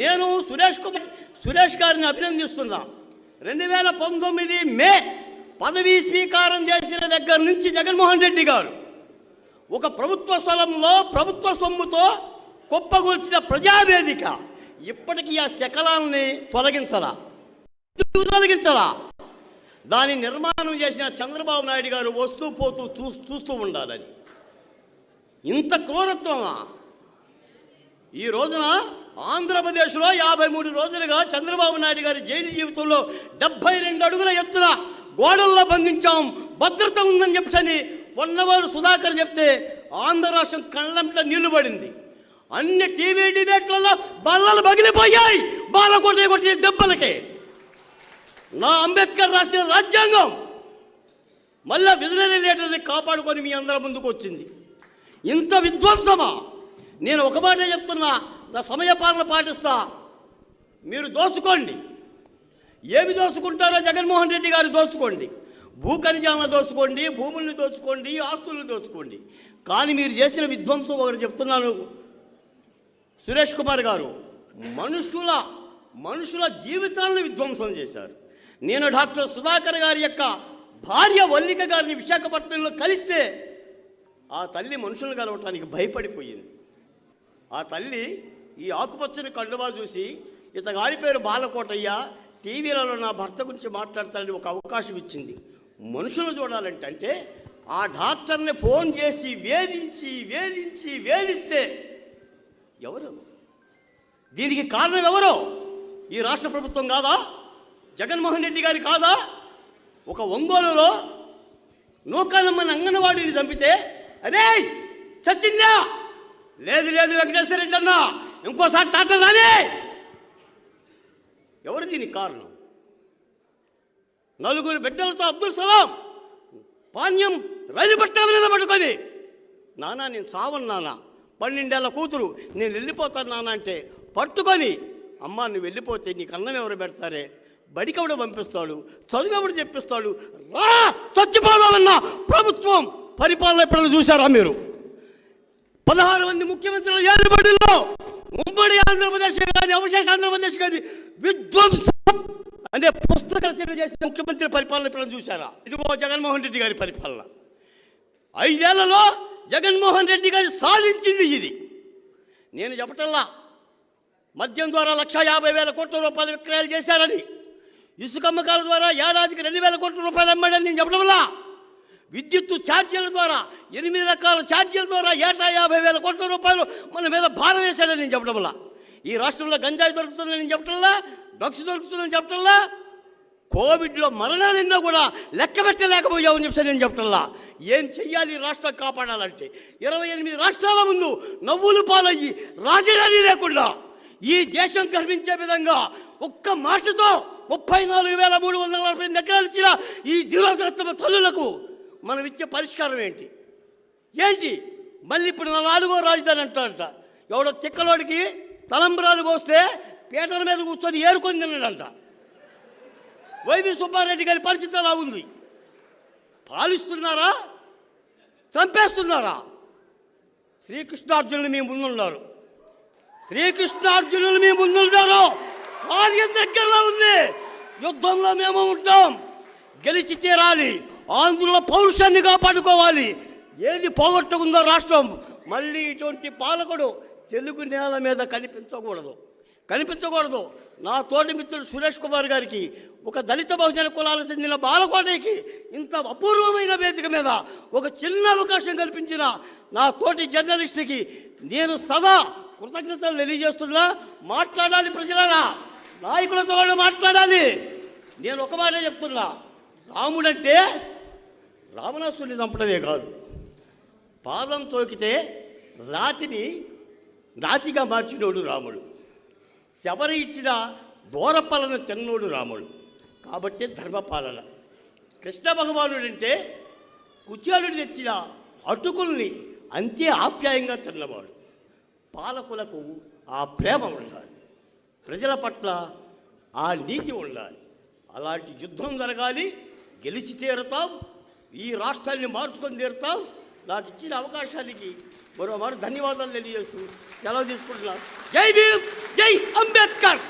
నేను సురేష్ కుమార్ సురేష్ గారిని అభినందిస్తున్నా. రెండు వేల పంతొమ్మిది మే పదవీ స్వీకారం చేసిన దగ్గర నుంచి జగన్మోహన్ రెడ్డి గారు ఒక ప్రభుత్వ స్థలంలో ప్రభుత్వ సొమ్ముతో కుప్పగూల్చిన ప్రజావేదిక ఇప్పటికీ ఆ శకలాన్ని తొలగించరా తొలగించరా దాని నిర్మాణం చేసిన చంద్రబాబు నాయుడు గారు వస్తూ పోతూ చూ చూస్తూ ఉండాలని. ఇంత క్రూరత్వమా? ఈ రోజున ఆంధ్రప్రదేశ్లో యాభై మూడు రోజులుగా చంద్రబాబు నాయుడు గారి జైలు జీవితంలో డెబ్బై రెండు అడుగుల ఎత్తున గోడల్లో బంధించాం. భద్రత ఉందని చెప్పని పొన్నవారు సుధాకర్ చెప్తే ఆంధ్ర రాష్ట్రం కళ్ళంట నీళ్ళు పడింది. అన్ని టీవీ డిబేట్లలో బల్లలు పగిలిపోయాయి. బాల కొట్టే కొట్టే దెబ్బలకి. నా అంబేద్కర్ రాసిన రాజ్యాంగం మళ్ళా విజిలరీ లీడర్ని కాపాడుకొని మీ అందరి ముందుకు వచ్చింది. ఇంత విధ్వంసమా? నేను ఒక మాట చెప్తున్నా నా సమయపాలన పాటిస్తా. మీరు దోచుకోండి. ఏమి దోచుకుంటారో జగన్మోహన్ రెడ్డి గారు దోచుకోండి. భూ ఖనిజాలను దోచుకోండి భూముల్ని దోచుకోండి ఆస్తుల్ని దోచుకోండి. కానీ మీరు చేసిన విధ్వంసం ఒకటి చెప్తున్నాను. సురేష్ కుమార్ గారు మనుషుల మనుషుల జీవితాలను విధ్వంసం చేశారు. నేను డాక్టర్ సుధాకర్ గారి యొక్క భార్య వల్లిక గారిని విశాఖపట్నంలో కలిస్తే ఆ తల్లి మనుషులను కలవటానికి భయపడిపోయింది. ఆ తల్లి ఈ ఆకుపచ్చని కళ్ళుబా చూసి ఇతగాడి పేరు బాలకోటయ్య టీవీలలో నా భర్త గురించి మాట్లాడతానని ఒక అవకాశం ఇచ్చింది. మనుషులు చూడాలంటే అంటే ఆ డాక్టర్ని ఫోన్ చేసి వేధించి వేధించి వేధిస్తే ఎవరు? దీనికి కారణం ఎవరు? ఈ రాష్ట్ర ప్రభుత్వం కాదా? జగన్మోహన్ రెడ్డి గారి కాదా? ఒక ఒంగోలులో నూకానమ్మని అంగన్వాడీని చంపితే అదే చచ్చిందా లేదు లేదు వెంకటేశ్వర రెడ్డి ఇంకోసారి టాటా రాని. ఎవరు దీనికి కారణం? నలుగురు బిడ్డలతో అబ్దుల్ సలాం పాణ్యం రైలు పట్టాల మీద పట్టుకొని నానా నేను చావను నానా పన్నెండేళ్ళ కూతురు. నేను వెళ్ళిపోతాను నాన్న అంటే పట్టుకొని అమ్మా నువ్వు వెళ్ళిపోతే నీకు అన్నం ఎవరు పెడతారే? బడికెవడు పంపిస్తాడు చదువు ఎవడు చెప్పిస్తాడు? రా చచ్చిపోదామన్న ప్రభుత్వం పరిపాలన ఎప్పుడైనా చూసారా మీరు? పదహారు మంది ముఖ్యమంత్రుల ఏలుబడిలో ఉమ్మడి ఆంధ్రప్రదేశ్ కానీ అవశేష ఆంధ్రప్రదేశ్ కానీ విధ్వంసం అనే పుస్తక రచన చేసిన ముఖ్యమంత్రి పరిపాలన ఎప్పుడైనా చూసారా ఇదిగో జగన్మోహన్ రెడ్డి గారి పరిపాలన. ఐదేళ్ళలో జగన్మోహన్ రెడ్డి గారు సాధించింది ఇది. నేను చెప్పటల్లా మద్యం ద్వారా లక్ష యాభై వేల కోట్ల రూపాయల విక్రయాలు చేశారని ఇసుక అమ్మకాల ద్వారా ఏడాదికి రెండు వేల కోట్ల రూపాయలు అమ్మాడని నేను చెప్పడంలా విద్యుత్తు ఛార్జీల ద్వారా ఎనిమిది రకాల ఛార్జీల ద్వారా ఏటా యాభై వేల కోట్ల రూపాయలు మన మీద భారం వేశాడని నేను చెప్పడంలా ఈ రాష్ట్రంలో గంజాయి దొరుకుతుందని నేను చెప్పడంలా డ్రగ్స్ దొరుకుతుందని చెప్పడంలా కోవిడ్లో మరణాలు ఎన్నో కూడా లెక్క పెట్టలేకపోయామని చెప్పి నేను చెప్పటల్లా ఏం చెయ్యాలి ఈ రాష్ట్రం కాపాడాలంటే? ఇరవై ఎనిమిది రాష్ట్రాల ముందు నవ్వులు పాలయ్యి రాజధాని లేకుండా ఈ దేశం గర్వించే విధంగా ఒక్క మాటతో ముప్పై నాలుగు వేల మూడు వందల నలభై ఎనిమిది ఎకరాలు ఇచ్చిన ఈ దిరోదత్తమ తల్లులకు మనం ఇచ్చే పరిష్కారం ఏంటి? ఏంటి? మళ్ళీ ఇప్పుడు నా నాలుగో రాజధాని అంటాడట. ఎవడో తిక్కలోడికి తలంబరాలు పోస్తే పీటల మీద కూర్చొని ఏరుకొని తిన్నాడంట. వైవి సుబ్బారెడ్డి గారి పరిస్థితి అలా ఉంది? పాలిస్తున్నారా? చంపేస్తున్నారా? శ్రీకృష్ణార్జునులు మీ ముందున్నారు. శ్రీకృష్ణార్జునులు మీ ముందున్నారు. వారి దగ్గరలో ఉంది. యుద్ధంలో మేము ఉంటాం. గెలిచి తీరాలి. ఆంధ్రుల పౌరుషాన్ని కాపాడుకోవాలి. ఏది పోగొట్టుకుందో రాష్ట్రం మళ్ళీ ఇటువంటి పాలకుడు తెలుగు నేల మీద కనిపించకూడదు. కనిపించకూడదు. నా తోటి మిత్రుడు సురేష్ కుమార్ గారికి ఒక దళిత బహుజన కులాలకు చెందిన బాలకోటకి ఇంత అపూర్వమైన వేదిక మీద ఒక చిన్న అవకాశం కల్పించిన నా తోటి జర్నలిస్ట్కి నేను సదా కృతజ్ఞతలు తెలియజేస్తున్నా. మాట్లాడాలి ప్రజలరా. నాయకులతో వాళ్ళు మాట్లాడాలి. నేను ఒక మాట చెప్తున్నా. రాముడంటే రావణాసుని చంపడమే కాదు. పాదం తోకితే రాతిని రాతిగా మార్చినోడు రాముడు. శబరి ఇచ్చిన దూరపాలన తిన్నోడు రాముడు. కాబట్టి ధర్మపాలన. కృష్ణ భగవానుడు అంటే కుచేలుడు తెచ్చిన అటుకుల్ని అంతే ఆప్యాయంగా తిన్నవాడు. పాలకులకు ఆ ప్రేమ ఉండాలి. ప్రజల పట్ల ఆ నీతి ఉండాలి. అలాంటి యుద్ధం జరగాలి. గెలిచి తీరుతాం ఈ రాష్ట్రాన్ని మార్చుకొని తీరుతాం నాకు ఇచ్చిన అవకాశానికి మరోమారు ధన్యవాదాలు తెలియజేస్తూ సెలవు తీసుకుంటున్నాను. జై భీమ్ జై అంబేద్కర్.